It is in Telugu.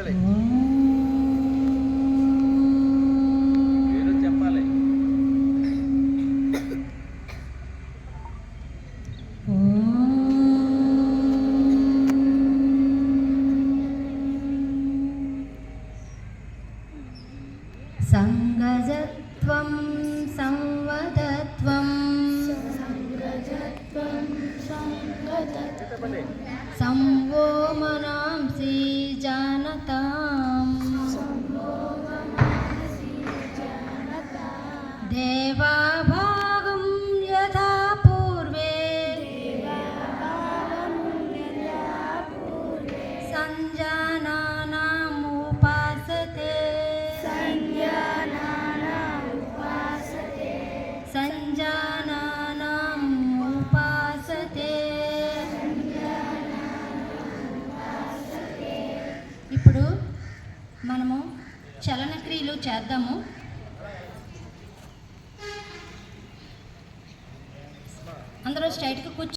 చేయాలి చెప్పాలి. సంగజత్వం సంవదత్వం. సంవో మనా జానతాం. దేవాభాగం మనము చలనక్రియలు చేద్దాము. అందరూ స్ట్రైట్గా కూర్చో